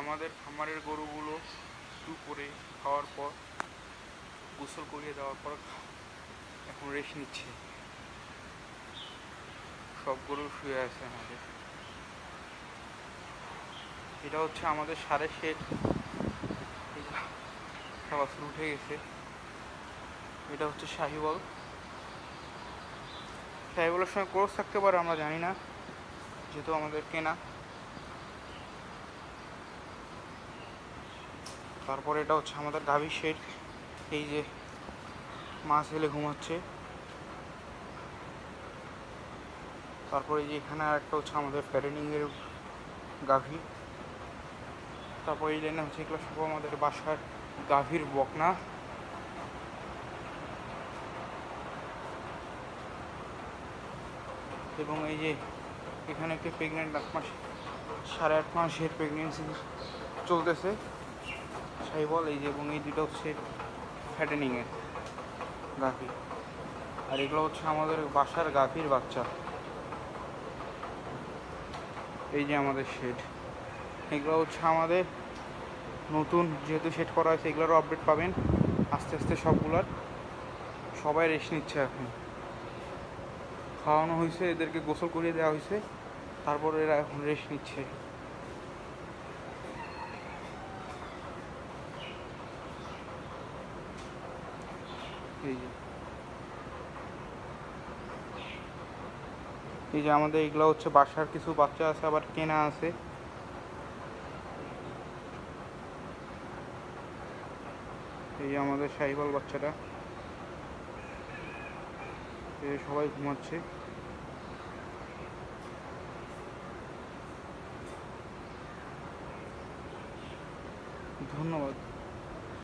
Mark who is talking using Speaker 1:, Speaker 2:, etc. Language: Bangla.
Speaker 1: আমাদের খামারের গরুগুলো দুপুরে খাওয়ার পর, গোসল করিয়ে দেওয়ার পর এখন রেস্ট নিচ্ছে। সব গরু শুয়ে আছে আমাদের। এটা হচ্ছে আমাদের সাড়ে শেষ। আসলে উঠে গেছে। এটা হচ্ছে শাহিবল শাহিবলের সঙ্গে ক্রস থাকতে পারে আমরা জানি না, যেহেতু আমাদের কেনা। তারপরে এটা হচ্ছে আমাদের গাভীর শেড। এই যে মাছ এলে ঘুমাচ্ছে। তারপরে এই যে এখানে আর একটা হচ্ছে আমাদের প্যারেনিংয়ের গাভী। তারপরে এই লাইনে হচ্ছে এগুলো সব আমাদের বাসার গাভীর বকনা। এবং এই যে এখানে একটি প্রেগনেন্ট আট মাস, সাড়ে আট মাসের প্রেগনেন্সি চলতেছে। সাইবল এই যে এবং এই দুটো হচ্ছে ফ্যাটেনিংয়ের গাভী। আর এগুলো হচ্ছে আমাদের বাসার গাভীর বাচ্চা। এই যে আমাদের শেড এগুলো হচ্ছে আমাদের নতুন যেহেতু সেট করা হয়েছে, এগুলোরও আপডেট পাবেন। আস্তে আস্তে সবগুলার। সবাই রেস্ট নিচ্ছে এখন। খাওয়ানো হয়েছে, এদেরকে গোসল করিয়ে দেওয়া হয়েছে। তারপর এরা এখন রেস্ট নিচ্ছে। এই যে। এই যে আমাদের এগুলো হচ্ছে বাসার কিছু বাচ্চা আছে, আবার কেনা আছে। এই আমাদের সাহিবাল বাচ্চাটা। এই সবাই ঘুমাচ্ছে। ধন্যবাদ।